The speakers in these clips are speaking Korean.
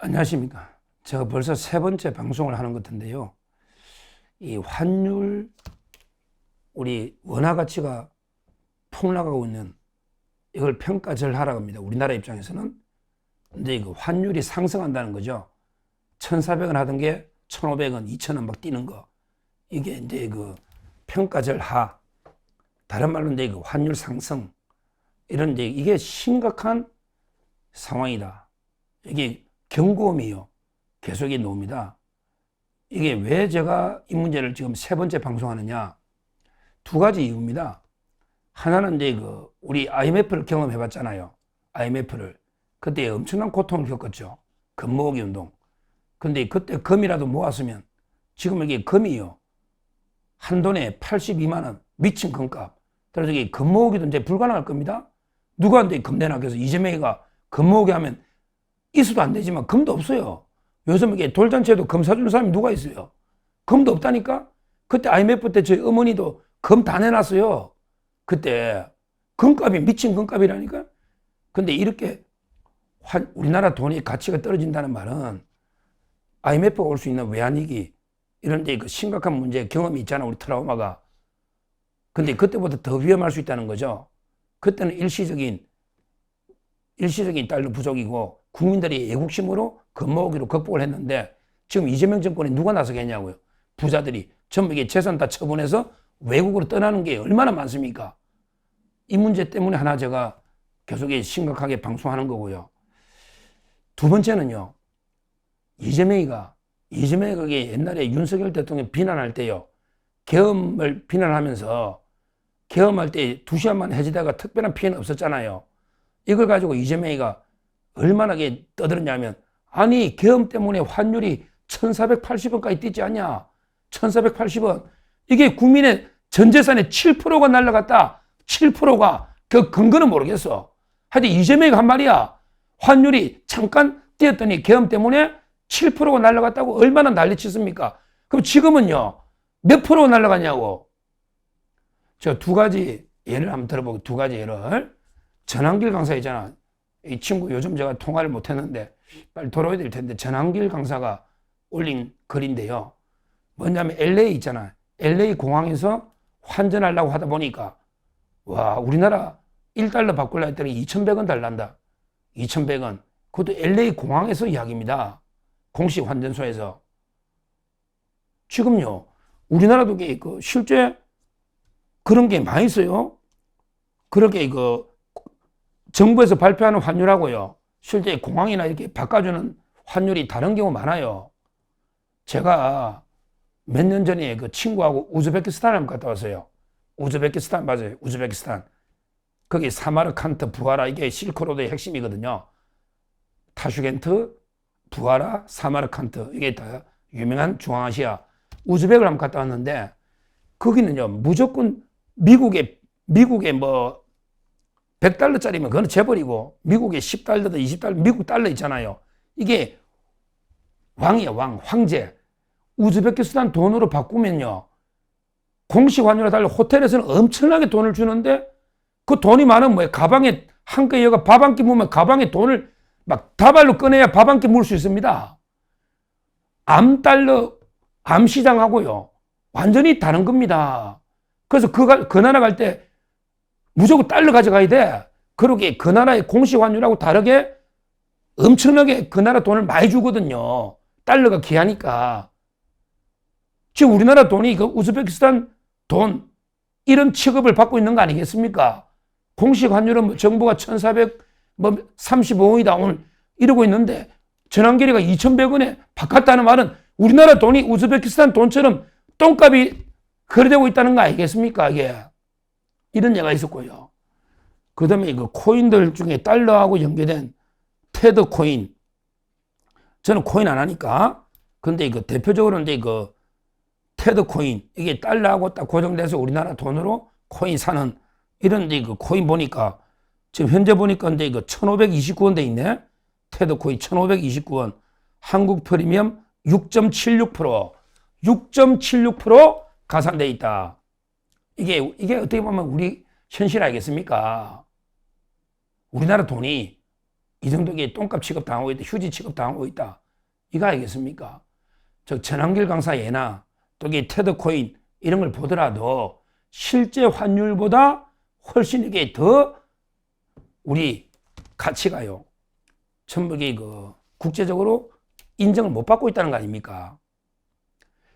안녕하십니까. 제가 벌써 세 번째 방송을 하는 것 같은데요. 이 환율, 우리 원화 가치가 폭락하고 있는 이걸 평가절 하라고 합니다. 우리나라 입장에서는. 근데 이거 환율이 상승한다는 거죠. 1,400원 하던 게 1,500원, 2,000원 막 뛰는 거. 이게 이제 그 평가절 하. 다른 말로 이제 그 환율 상승. 이런 이제 이게 심각한 상황이다. 이게 경고음이요. 계속 이 나옵니다. 이게 왜 제가 이 문제를 지금 세 번째 방송하느냐? 두 가지 이유입니다. 하나는 이제 그 우리 IMF를 경험해 봤잖아요. IMF를. 그때 엄청난 고통을 겪었죠. 금 모으기 운동. 근데 그때 금이라도 모았으면 지금 이게 금이요. 한 돈에 82만 원 미친 금값. 그래서 이게 금 모으기도 이제 불가능할 겁니다. 누가 이제 금 내놔? 서 이재명이가 금 모으게 하면 있어도 안 되지만 금도 없어요. 요즘 이게 돌잔치에도 금 사주는 사람이 누가 있어요? 금도 없다니까? 그때 IMF 때 저희 어머니도 금 다 내놨어요. 그때 금값이 미친 금값이라니까? 근데 이렇게 환- 우리나라 돈이 가치가 떨어진다는 말은 IMF가 올 수 있는 외환위기 이런 데 그 심각한 문제 경험이 있잖아 우리 트라우마가. 근데 그때보다 더 위험할 수 있다는 거죠. 그때는 일시적인 일시적인 달러 부족이고 국민들이 애국심으로 겁모으기로 극복을 했는데 지금 이재명 정권에 누가 나서겠냐고요. 부자들이 전부 이게 재산 다 처분해서 외국으로 떠나는 게 얼마나 많습니까? 이 문제 때문에 하나 제가 계속 심각하게 방송하는 거고요. 두 번째는요. 이재명이가 이재명이가 옛날에 윤석열 대통령 비난할 때요. 계엄을 비난하면서 계엄할 때 두 시간만 해지다가 특별한 피해는 없었잖아요. 이걸 가지고 이재명이가 얼마나 게 떠들었냐면 아니 계엄 때문에 환율이 1480원까지 뛰지 않냐? 1480원. 이게 국민의 전 재산의 7%가 날라갔다. 7%가. 그 근거는 모르겠어. 하여튼 이재명이 한 말이야. 환율이 잠깐 뛰었더니 계엄 때문에 7%가 날라갔다고 얼마나 난리쳤습니까? 그럼 지금은요 몇 프로가 날라갔냐고? 저 두 가지 예를 한번 들어보고 두 가지 예를. 전환길 강사 있잖아. 이 친구 요즘 제가 통화를 못 했는데 빨리 돌아와야 될 텐데 전환길 강사가 올린 글인데요. 뭐냐면 LA 있잖아. LA 공항에서 환전하려고 하다 보니까 와, 우리나라 1달러 바꾸려 했더니 2,100원 달란다. 2,100원. 그것도 LA 공항에서 이야기입니다. 공식 환전소에서. 지금요. 우리나라도 그 실제 그런 게 많이 있어요. 그렇게 그 정부에서 발표하는 환율하고요. 실제 공항이나 이렇게 바꿔주는 환율이 다른 경우 많아요. 제가 몇 년 전에 그 친구하고 우즈베키스탄을 한번 갔다 왔어요. 우즈베키스탄 맞아요. 우즈베키스탄. 거기 사마르칸트, 부하라 이게 실크로드의 핵심이거든요. 타슈겐트, 부하라, 사마르칸트 이게 다 유명한 중앙아시아 우즈벡을 한번 갔다 왔는데 거기는요 무조건 미국의 미국의 뭐 100달러짜리면 그거는 재벌이고 미국의 10달러도 20달러 미국 달러 있잖아요. 이게 왕이야 왕 황제. 우즈베키스탄 돈으로 바꾸면요. 공식 환율에 달러 호텔에서는 엄청나게 돈을 주는데 그 돈이 많으면 뭐야 가방에 한꺼 여가 밥 한끼 먹으면 가방에 돈을 막 다발로 꺼내야 밥 한끼 먹을 수 있습니다. 암 달러 암 시장하고요. 완전히 다른 겁니다. 그래서 그, 가- 그 나라 갈 때 무조건 달러 가져가야 돼. 그러게 그 나라의 공식 환율하고 다르게 엄청나게 그 나라 돈을 많이 주거든요. 달러가 귀하니까. 지금 우리나라 돈이 그 우즈베키스탄 돈 이런 취급을 받고 있는 거 아니겠습니까? 공식 환율은 뭐 정부가 1,400, 뭐 35원이다 오늘 이러고 있는데 전환길이가 2,100원에 바꿨다는 말은 우리나라 돈이 우즈베키스탄 돈처럼 똥값이 거래되고 있다는 거 아니겠습니까? 이게. 이런 예가 있었고요. 그 다음에 그 코인들 중에 달러하고 연계된 테드 코인. 저는 코인 안 하니까. 근데 그 대표적으로 이제 그 테드 코인. 이게 달러하고 딱 고정돼서 우리나라 돈으로 코인 사는 이런 이제 그 코인 보니까 지금 현재 보니까 이제 그 1529원 돼 있네. 테드 코인 1529원. 한국 프리미엄 6.76%. 6.76% 가산돼 있다. 이게, 이게 어떻게 보면 우리 현실 아니겠습니까? 우리나라 돈이 이 정도의 똥값 취급 당하고 있다. 휴지 취급 당하고 있다. 이거 알겠습니까? 저 전환길 강사 예나 또이 테드 코인 이런 걸 보더라도 실제 환율보다 훨씬 이게 더 우리 가치가요. 전부 이게 그 국제적으로 인정을 못 받고 있다는 거 아닙니까?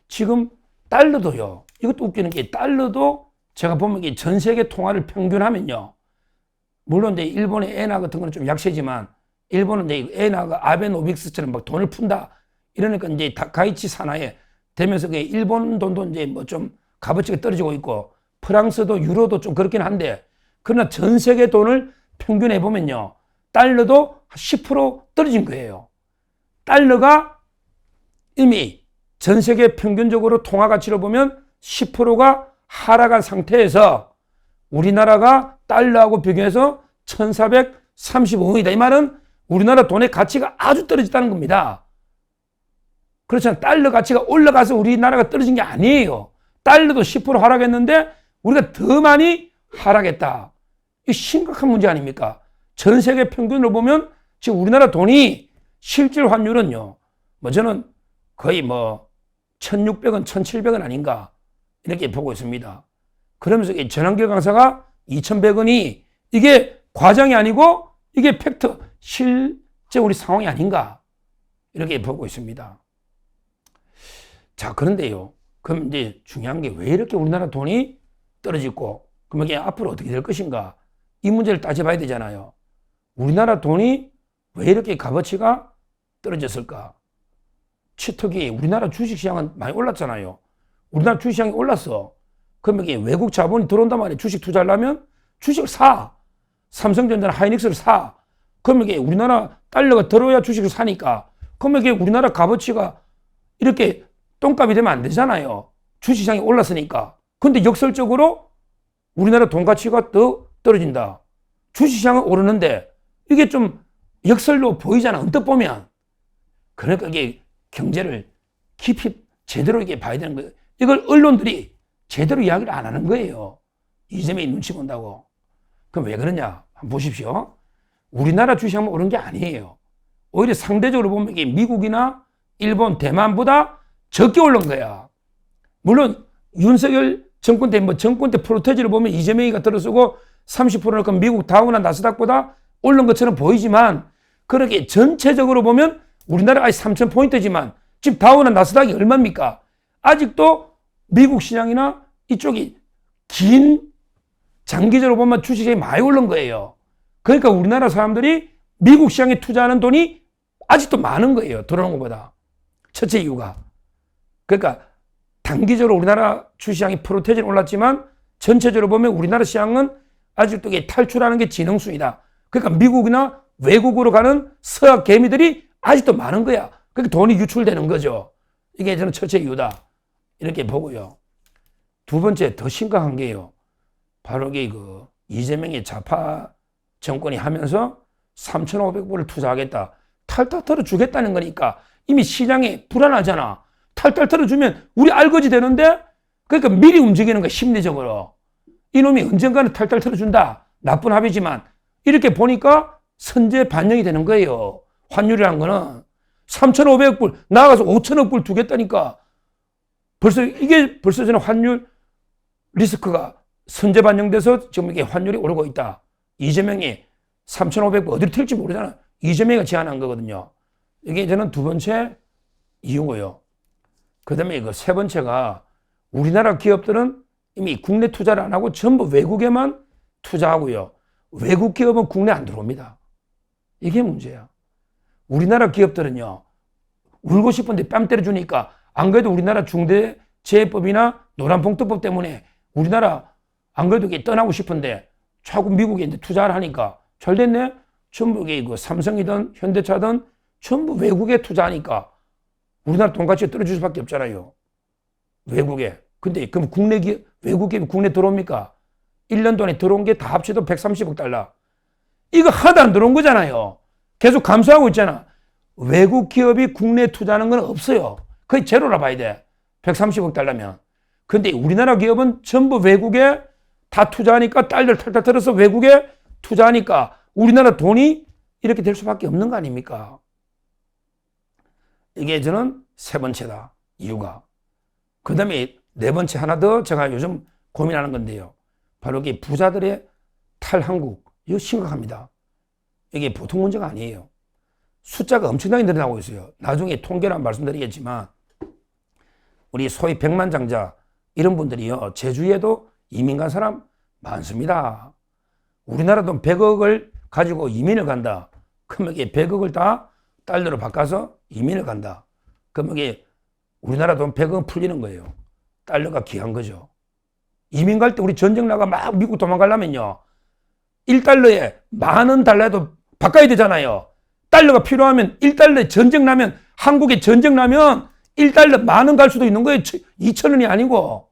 지금 달러도요. 이것도 웃기는 게 달러도 제가 보면 이게 전 세계 통화를 평균하면요. 물론 이제 일본의 엔화 같은 거는 좀 약세지만 일본은 이제 엔화가 아베노믹스처럼 막 돈을 푼다. 이러니까 이제 다카이치 산하에 되면서 그 일본 돈도 이제 뭐 좀 값어치가 떨어지고 있고 프랑스도 유로도 좀 그렇긴 한데 그러나 전 세계 돈을 평균해 보면요. 달러도 10% 떨어진 거예요. 달러가 이미 전 세계 평균적으로 통화 가치로 보면 10%가 하락한 상태에서 우리나라가 달러하고 비교해서 1435원이다. 이 말은 우리나라 돈의 가치가 아주 떨어졌다는 겁니다. 그렇잖아요. 달러 가치가 올라가서 우리나라가 떨어진 게 아니에요. 달러도 10% 하락했는데 우리가 더 많이 하락했다. 이 심각한 문제 아닙니까? 전 세계 평균으로 보면 지금 우리나라 돈이 실질 환율은요. 뭐 저는 거의 뭐 1600원, 1700원 아닌가 이렇게 보고 있습니다. 그러면서 이 전환길 강사가 2100원이 이게 과장이 아니고 이게 팩트 실제 우리 상황이 아닌가 이렇게 보고 있습니다. 자 그런데요. 그럼 이제 중요한 게 왜 이렇게 우리나라 돈이 떨어지고 그럼 이게 앞으로 어떻게 될 것인가 이 문제를 따져봐야 되잖아요. 우리나라 돈이 왜 이렇게 값어치가 떨어졌을까? 특히 우리나라 주식시장은 많이 올랐잖아요. 우리나라 주식시장이 올랐어. 그러면 이게 외국 자본이 들어온단 말이에요. 주식 투자하려면 주식을 사. 삼성전자나 하이닉스를 사. 그러면 이게 우리나라 달러가 들어야 주식을 사니까. 그러면 이게 우리나라 값어치가 이렇게 똥값이 되면 안 되잖아요. 주식시장이 올랐으니까. 근데 역설적으로 우리나라 돈 가치가 더 떨어진다. 주식시장은 오르는데 이게 좀 역설로 보이잖아. 언뜻 보면. 그러니까 이게 경제를 깊이 제대로 이게 봐야 되는 거예요. 이걸 언론들이 제대로 이야기를 안 하는 거예요. 이재명이 눈치 본다고. 그럼 왜 그러냐? 한번 보십시오. 우리나라 주식하면 오른 게 아니에요. 오히려 상대적으로 보면 이게 미국이나 일본, 대만보다 적게 오른 거야. 물론 윤석열 정권 때 뭐 정권 때 프로테지를 보면 이재명이가 들어서고 30%는 그 미국 다우나 나스닥보다 오른 것처럼 보이지만 그렇게 전체적으로 보면 우리나라가 3,000포인트지만 지금 다우나 나스닥이 얼마입니까? 아직도 미국 시장이나 이쪽이 긴 장기적으로 보면 주식이 많이 오른 거예요. 그러니까 우리나라 사람들이 미국 시장에 투자하는 돈이 아직도 많은 거예요. 들어오는 것보다. 첫째 이유가. 그러니까 단기적으로 우리나라 주시장이 프로테진 올랐지만 전체적으로 보면 우리나라 시장은 아직도 탈출하는 게 진흥순이다. 그러니까 미국이나 외국으로 가는 서학 개미들이 아직도 많은 거야. 그러니까 돈이 유출되는 거죠. 이게 저는 첫째 이유다. 이렇게 보고요. 두 번째 더 심각한 게요. 바로 그 이재명의 좌파 정권이 하면서 3,500불을 투자하겠다. 탈탈 털어 주겠다는 거니까 이미 시장이 불안하잖아. 탈탈 털어주면 우리 알거지 되는데 그러니까 미리 움직이는 거야 심리적으로. 이놈이 언젠가는 탈탈 털어준다. 나쁜 합이지만 이렇게 보니까 선제 반영이 되는 거예요. 환율이라는 거는 3,500불 나가서 5천억 불 두겠다니까 벌써 이게 벌써 저는 환율 리스크가 선제 반영돼서 지금 이게 환율이 오르고 있다. 이재명이 3,500불 어디로 튈지 모르잖아. 이재명이 제안한 거거든요. 이게 저는 두 번째 이유고요. 그 다음에 이거 세 번째가 우리나라 기업들은 이미 국내 투자를 안 하고 전부 외국에만 투자하고요. 외국 기업은 국내 안 들어옵니다. 이게 문제야. 우리나라 기업들은요, 울고 싶은데 뺨 때려주니까 안 그래도 우리나라 중대재해법이나 노란봉투법 때문에 우리나라 안 그래도 떠나고 싶은데 자꾸 미국에 이제 투자를 하니까 잘 됐네? 전부 그 삼성이든 현대차든 전부 외국에 투자하니까 우리나라 돈가치가 떨어질 수밖에 없잖아요. 외국에. 근데 그럼 국내 기 외국 기업이 국내 들어옵니까? 1년 동안에 들어온 게 다 합쳐도 130억 달러. 이거 하나도 안 들어온 거잖아요. 계속 감소하고 있잖아. 외국 기업이 국내에 투자하는 건 없어요. 거의 제로라 봐야 돼. 130억 달러면. 근데 우리나라 기업은 전부 외국에 다 투자하니까 달러를 탈탈 털어서 외국에 투자하니까 우리나라 돈이 이렇게 될 수밖에 없는 거 아닙니까? 이게 저는 세 번째다. 이유가. 그 다음에 네 번째 하나 더 제가 요즘 고민하는 건데요. 바로 이게 부자들의 탈한국. 이거 심각합니다. 이게 보통 문제가 아니에요. 숫자가 엄청나게 늘어나고 있어요. 나중에 한번 말씀드리겠지만, 우리 소위 백만장자, 이런 분들이요, 제주에도 이민 간 사람 많습니다. 우리나라 돈 100억을 가지고 이민을 간다. 그러면 이게 100억을 다 달러로 바꿔서 이민을 간다. 그러면 이게 우리나라 돈 100억 풀리는 거예요. 달러가 귀한 거죠. 이민 갈 때 우리 전쟁 나가 막 미국 도망가려면요. 1달러에 많은 달러도 바꿔야 되잖아요. 달러가 필요하면 1달러에 전쟁 나면 한국에 전쟁 나면 1달러 만 원 갈 수도 있는 거예요. 2천 원이 아니고.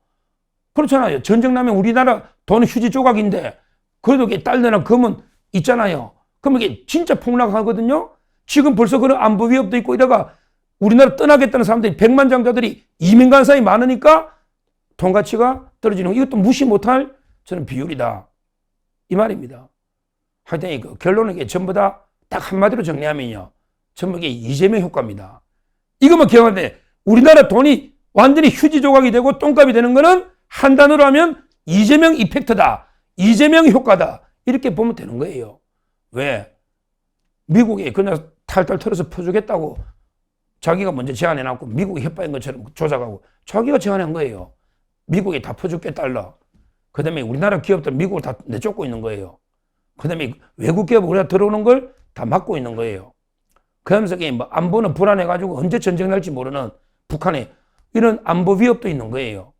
그렇잖아요. 전쟁 나면 우리나라 돈 휴지 조각인데 그래도 이게 달러나 금은 있잖아요. 그러면 이게 진짜 폭락하거든요. 지금 벌써 그런 안보 위협도 있고 이러가 우리나라 떠나겠다는 사람들이 백만 장자들이 이민 간 사람이 많으니까 돈 가치가 떨어지는 거. 이것도 무시 못할 저는 비율이다. 이 말입니다. 하여튼 이거 결론은 이게 전부 다 딱 한마디로 정리하면요. 전부 이게 이재명 효과입니다. 이것만 기억하는데 우리나라 돈이 완전히 휴지 조각이 되고 똥값이 되는 거는 한 단어로 하면 이재명 이펙트다. 이재명 효과다. 이렇게 보면 되는 거예요. 왜? 미국이 그냥 탈탈 털어서 퍼주겠다고 자기가 먼저 제안해놨고 미국이 협박인 것처럼 조작하고 자기가 제안한 거예요. 미국이 다 퍼줄게 달러. 그 다음에 우리나라 기업들 미국을 다 내쫓고 있는 거예요. 그 다음에 외국 기업 우리가 들어오는 걸 다 막고 있는 거예요. 그러면서 뭐 안보는 불안해가지고 언제 전쟁 날지 모르는 북한에 이런 안보 위협도 있는 거예요.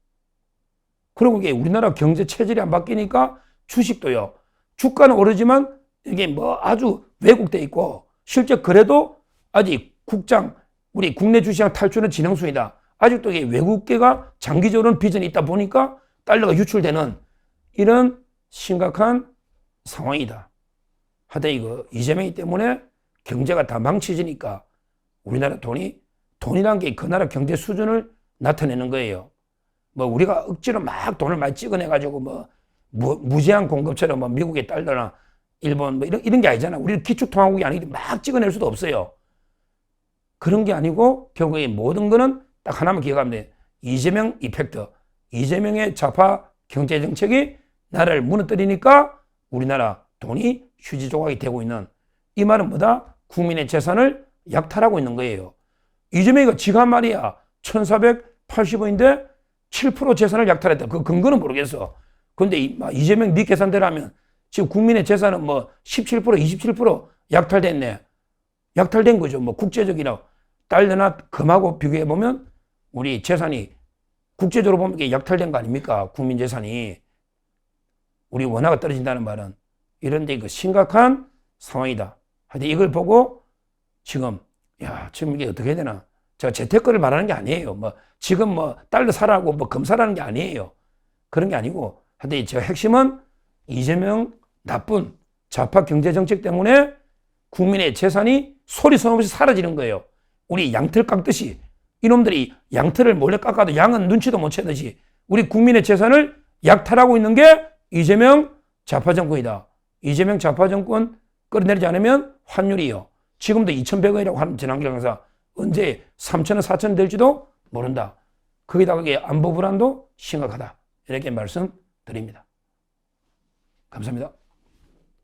그리고 이게 우리나라 경제 체질이 안 바뀌니까 주식도요. 주가는 오르지만 이게 뭐 아주 왜곡돼 있고 실제 그래도 아직 국장 우리 국내 주시장 탈출은 진행 중이다. 아직도 이게 외국계가 장기적으로는 비전이 있다 보니까 달러가 유출되는 이런 심각한 상황이다. 하여튼 이거 이재명이 때문에 경제가 다 망치지니까 우리나라 돈이 돈이란 게 그 나라 경제 수준을 나타내는 거예요. 뭐 우리가 억지로 막 돈을 많이 찍어내 가지고 뭐 무, 제한 공급처럼 뭐 미국의 달러나 일본 뭐 이런 이런 게 아니잖아. 우리는 기축 통화국이 아니기 때문에 막 찍어낼 수도 없어요. 그런 게 아니고 결국에 모든 거는 딱 하나만 기억하면 돼. 이재명 이펙트. 이재명의 좌파 경제 정책이 나라를 무너뜨리니까 우리나라 돈이 휴지 조각이 되고 있는 이 말은 뭐다? 국민의 재산을 약탈하고 있는 거예요. 이재명이가 지가 말이야 1480원인데 7% 재산을 약탈했다. 그 근거는 모르겠어. 근데 이재명 네 계산대로 하면 지금 국민의 재산은 뭐 17%, 27% 약탈됐네. 약탈된 거죠. 뭐 국제적이라 달러나 금하고 비교해 보면 우리 재산이 국제적으로 보면 약탈된 거 아닙니까? 국민 재산이 우리 원화가 떨어진다는 말은 이런데 그 심각한 상황이다. 하여튼 이걸 보고 지금 야 지금 이게 어떻게 되나? 제가 재테크를 말하는 게 아니에요. 뭐 지금 뭐 달러 사라고 뭐금 사라는 게 아니에요. 그런 게 아니고 하여튼 제가 핵심은 이재명 나쁜 좌파 경제 정책 때문에 국민의 재산이 소리 소리 없이 사라지는 거예요. 우리 양털 깎듯이 이놈들이 양털을 몰래 깎아도 양은 눈치도 못 채듯이 우리 국민의 재산을 약탈하고 있는 게 이재명 좌파 정권이다. 이재명 좌파 정권 끌어내리지 않으면 환율이요. 지금도 2,100원이라고 하는 전환기 강사 언제 3,000원, 4,000원 될지도 모른다. 거기다가 안보 불안도 심각하다. 이렇게 말씀드립니다. 감사합니다.